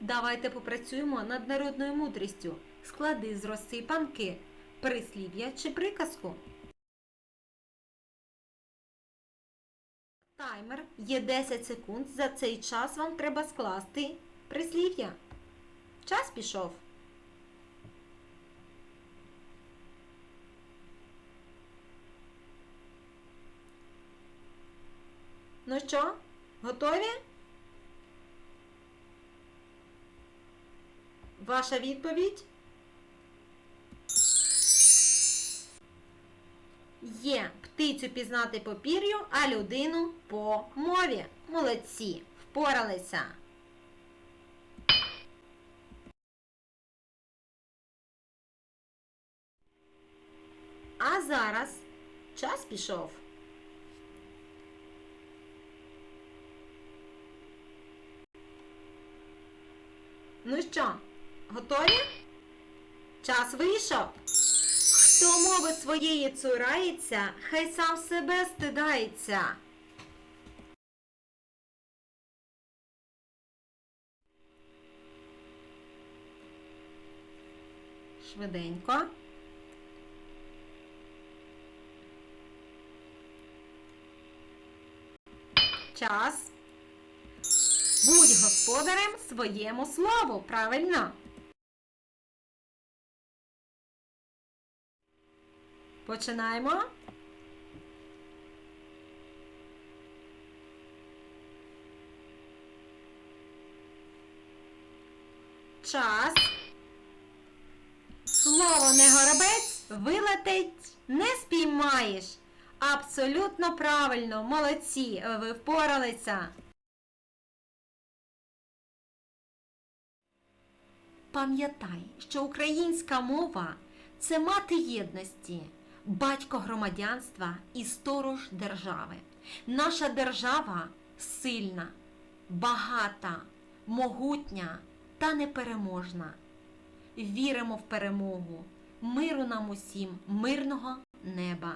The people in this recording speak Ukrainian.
Давайте попрацюємо над народною мудрістю. Склади з розсипанки, прислів'я чи приказку. Таймер є 10 секунд. За цей час вам треба скласти прислів'я. Час пішов. Ну що, готові? Ваша відповідь? Є птицю пізнати по пір'ю, а людину по мові. Молодці, впоралися. А зараз час пішов. Ну що, готові? Час вийшов. Хто мови своєї цурається, хай сам себе стидається. Швиденько. Час. Будь господарем своєму слову. Правильно. Починаємо. Час. Слово не горобець вилетить не спіймаєш. Абсолютно правильно, молодці, ви впоралися. Пам'ятай, що українська мова це мати єдності, батько громадянства і сторож держави. Наша держава сильна, багата, могутня та непереможна. Віримо в перемогу, миру нам усім, мирного неба.